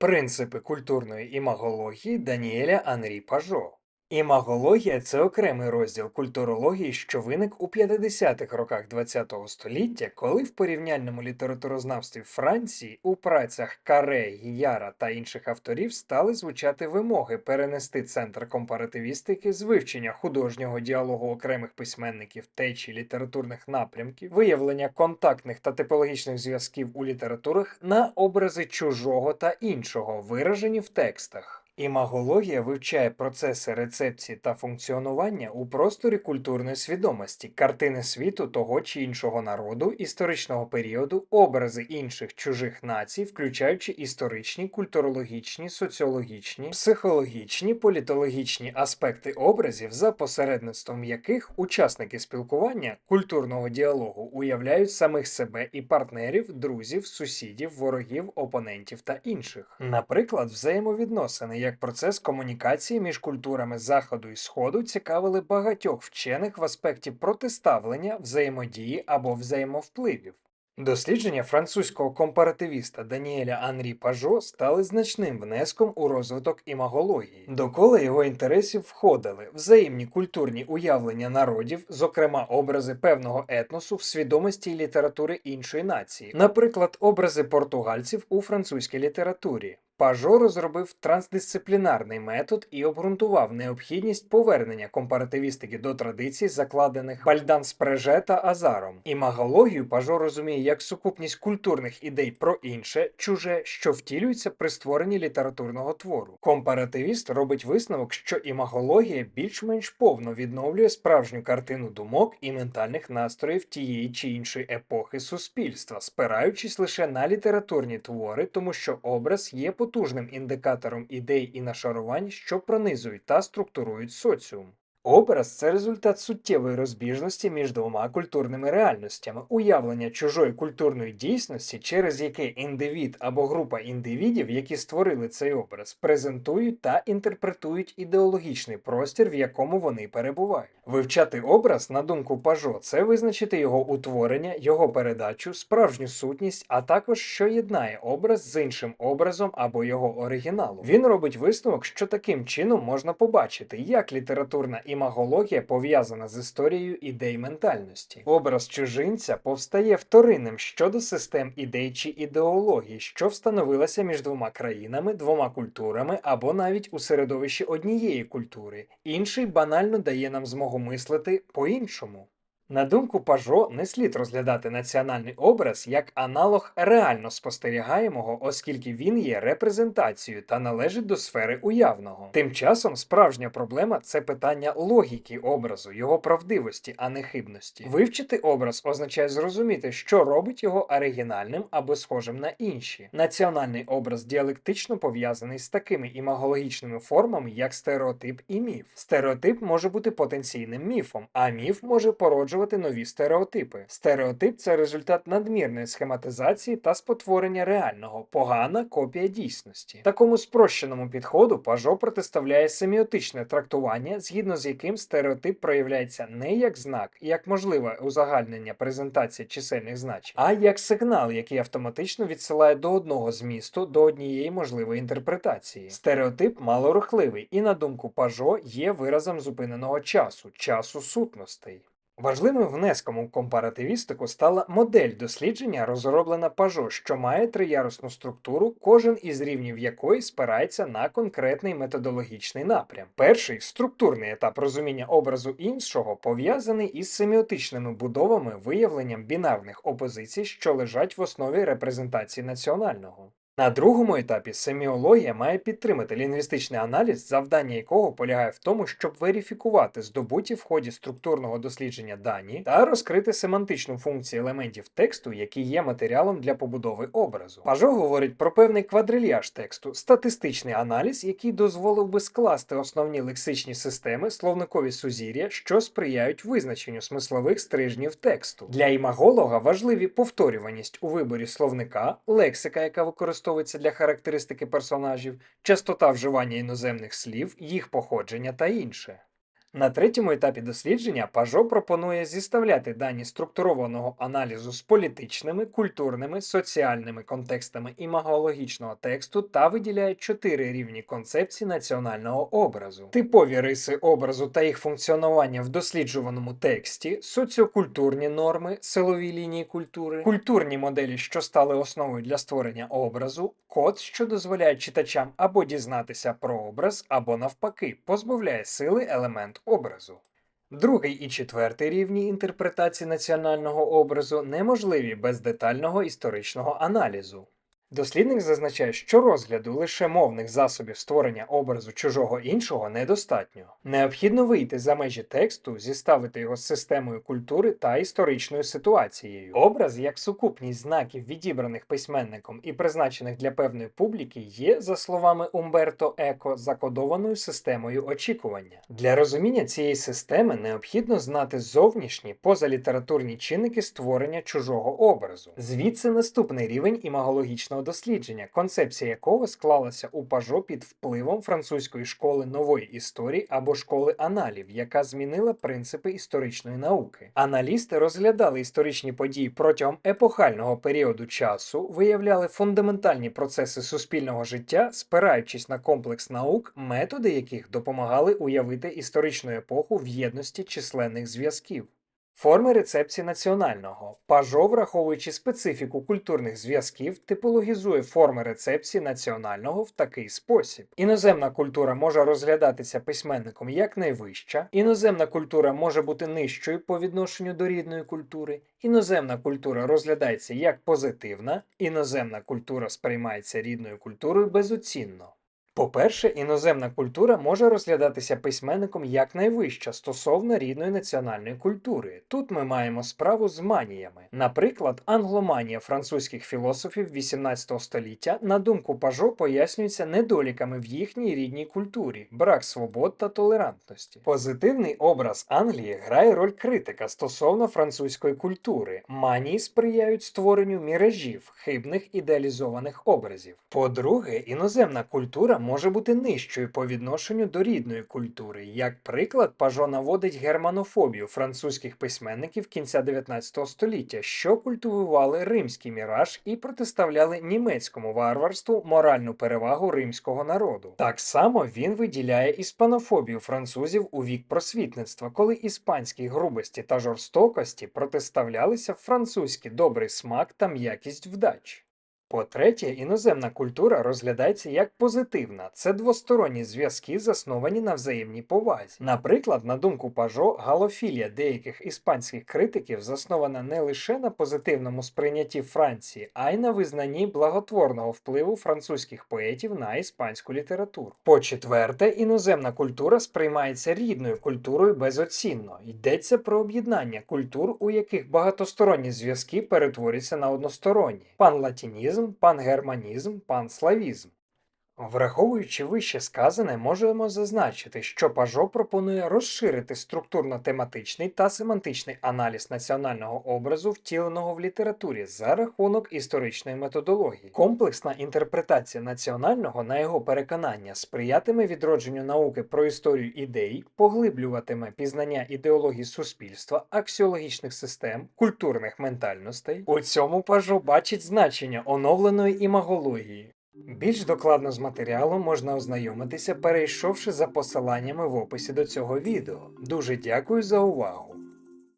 Принципи культурної імагології Даніеля Анрі Пажо. Імагологія це окремий розділ культурології, що виник у 50-х роках ХХ століття, коли в порівняльному літературознавстві Франції у працях Каре, Гіяра та інших авторів стали звучати вимоги перенести центр компаративістики з вивчення художнього діалогу окремих письменників, течій літературних напрямків, виявлення контактних та типологічних зв'язків у літературах на образи чужого та іншого, виражені в текстах. Імагологія вивчає процеси рецепції та функціонування у просторі культурної свідомості, картини світу того чи іншого народу, історичного періоду, образи інших чужих націй, включаючи історичні, культурологічні, соціологічні, психологічні, політологічні аспекти образів, за посередництвом яких учасники спілкування культурного діалогу уявляють самих себе і партнерів, друзів, сусідів, ворогів, опонентів та інших. Наприклад, взаємовідносини як процес комунікації між культурами Заходу і Сходу цікавили багатьох вчених в аспекті протиставлення, взаємодії або взаємовпливів. Дослідження французького компаративіста Даніеля Анрі Пажо стали значним внеском у розвиток імагології. До кола його інтересів входили взаємні культурні уявлення народів, зокрема образи певного етносу в свідомості й літератури іншої нації, наприклад, образи португальців у французькій літературі. Пажо розробив трансдисциплінарний метод і обґрунтував необхідність повернення компаративістики до традицій, закладених Бальдан Спреже та Азаром. Імагологію Пажо розуміє як сукупність культурних ідей про інше, чуже, що втілюється при створенні літературного твору. Компаративіст робить висновок, що імагологія більш-менш повно відновлює справжню картину думок і ментальних настроїв тієї чи іншої епохи суспільства, спираючись лише на літературні твори, тому що образ є потужним індикатором ідей і нашарувань, що пронизують та структурують соціум. Образ це результат суттєвої розбіжності між двома культурними реальностями, уявлення чужої культурної дійсності, через яке індивід або група індивідів, які створили цей образ, презентують та інтерпретують ідеологічний простір, в якому вони перебувають. Вивчати образ, на думку Пажо, це визначити його утворення, його передачу, справжню сутність, а також що єднає образ з іншим образом або його оригіналом. Він робить висновок, що таким чином можна побачити, як літературна імагологія пов'язана з історією ідей ментальності. Образ чужинця повстає вторинним щодо систем ідей чи ідеології, що встановилася між двома країнами, двома культурами або навіть у середовищі однієї культури. Інший банально дає нам змогу мислити по-іншому. На думку Пажо, не слід розглядати національний образ як аналог реально спостерігаємого, оскільки він є репрезентацією та належить до сфери уявного. Тим часом справжня проблема це питання логіки образу, його правдивості, а не хибності. Вивчити образ означає зрозуміти, що робить його оригінальним або схожим на інші. Національний образ діалектично пов'язаний з такими імагологічними формами, як стереотип і міф. Стереотип може бути потенційним міфом, а міф може породжувати нові стереотипи. Стереотип це результат надмірної схематизації та спотворення реального, погана копія дійсності. Такому спрощеному підходу Пажо протиставляє семіотичне трактування, згідно з яким стереотип проявляється не як знак, як можливе узагальнення презентації чисельних значень, а як сигнал, який автоматично відсилає до одного змісту, до однієї можливої інтерпретації. Стереотип малорухливий і, на думку Пажо, є виразом зупиненого часу, часу сутностей. Важливим внеском у компаративістику стала модель дослідження, розроблена Пажо, що має триярусну структуру, кожен із рівнів якої спирається на конкретний методологічний напрям. Перший структурний етап розуміння образу іншого пов'язаний із семіотичними будовами, виявленням бінарних опозицій, що лежать в основі репрезентації національного. На другому етапі семіологія має підтримати лінгвістичний аналіз, завдання якого полягає в тому, щоб верифікувати здобуті в ході структурного дослідження дані та розкрити семантичну функцію елементів тексту, які є матеріалом для побудови образу. Пажо говорить про певний квадрильяж тексту, статистичний аналіз, який дозволив би скласти основні лексичні системи, словникові сузір'я, що сприяють визначенню смислових стрижнів тексту. Для імаголога важливі повторюваність у виборі словника, лексика, яка використовується використовується для характеристики персонажів, частота вживання іноземних слів, їх походження та інше. На третьому етапі дослідження Пажо пропонує зіставляти дані структурованого аналізу з політичними, культурними, соціальними контекстами імагологічного тексту та виділяє чотири рівні концепції національного образу: типові риси образу та їх функціонування в досліджуваному тексті, соціокультурні норми, силові лінії культури, культурні моделі, що стали основою для створення образу, код, що дозволяє читачам або дізнатися про образ, або навпаки, позбавляє сили елемент образу. Другий і четвертий рівні інтерпретації національного образу неможливі без детального історичного аналізу. Дослідник зазначає, що розгляду лише мовних засобів створення образу чужого іншого недостатньо. Необхідно вийти за межі тексту, зіставити його з системою культури та історичною ситуацією. Образ, як сукупність знаків, відібраних письменником і призначених для певної публіки, є, за словами Умберто Еко, закодованою системою очікування. Для розуміння цієї системи необхідно знати зовнішні позалітературні чинники створення чужого образу. Звідси наступний рівень імагологічного дослідження, концепція якого склалася у Пажо під впливом французької школи нової історії або школи аналів, яка змінила принципи історичної науки. Аналісти розглядали історичні події протягом епохального періоду часу, виявляли фундаментальні процеси суспільного життя, спираючись на комплекс наук, методи яких допомагали уявити історичну епоху в єдності численних зв'язків. Форми рецепції національного. Пажо, враховуючи специфіку культурних зв'язків, типологізує форми рецепції національного в такий спосіб. Іноземна культура може розглядатися письменником як найвища, іноземна культура може бути нижчою по відношенню до рідної культури, іноземна культура розглядається як позитивна, іноземна культура сприймається рідною культурою безоцінно. По-перше, іноземна культура може розглядатися письменником як найвища стосовно рідної національної культури. Тут ми маємо справу з маніями. Наприклад, англоманія французьких філософів 18 століття, на думку Пажо, пояснюється недоліками в їхній рідній культурі, брак свобод та толерантності. Позитивний образ Англії грає роль критика стосовно французької культури. Манії сприяють створенню міражів, хибних ідеалізованих образів. По-друге, іноземна культура може бути нижчою по відношенню до рідної культури. Як приклад, Пажо наводить германофобію французьких письменників кінця 19 століття, що культивували римський міраж і протиставляли німецькому варварству моральну перевагу римського народу. Так само він виділяє іспанофобію французів у вік просвітництва, коли іспанській грубості та жорстокості протиставлялися французький добрий смак та м'якість вдач. По-третє, іноземна культура розглядається як позитивна. Це двосторонні зв'язки, засновані на взаємній повазі. Наприклад, на думку Пажо, галофілія деяких іспанських критиків заснована не лише на позитивному сприйнятті Франції, а й на визнанні благотворного впливу французьких поетів на іспанську літературу. По-четверте, іноземна культура сприймається рідною культурою безоцінно. Йдеться про об'єднання культур, у яких багатосторонні зв'язки перетворюються на односторонні. Панлатінізм, пангерманізм, панславізм. Враховуючи вище сказане, можемо зазначити, що Пажо пропонує розширити структурно-тематичний та семантичний аналіз національного образу, втіленого в літературі за рахунок історичної методології. Комплексна інтерпретація національного, на його переконання, сприятиме відродженню науки про історію ідей, поглиблюватиме пізнання ідеології суспільства, аксіологічних систем, культурних ментальностей. У цьому Пажо бачить значення оновленої імагології. Більш докладно з матеріалом можна ознайомитися, перейшовши за посиланнями в описі до цього відео. Дуже дякую за увагу!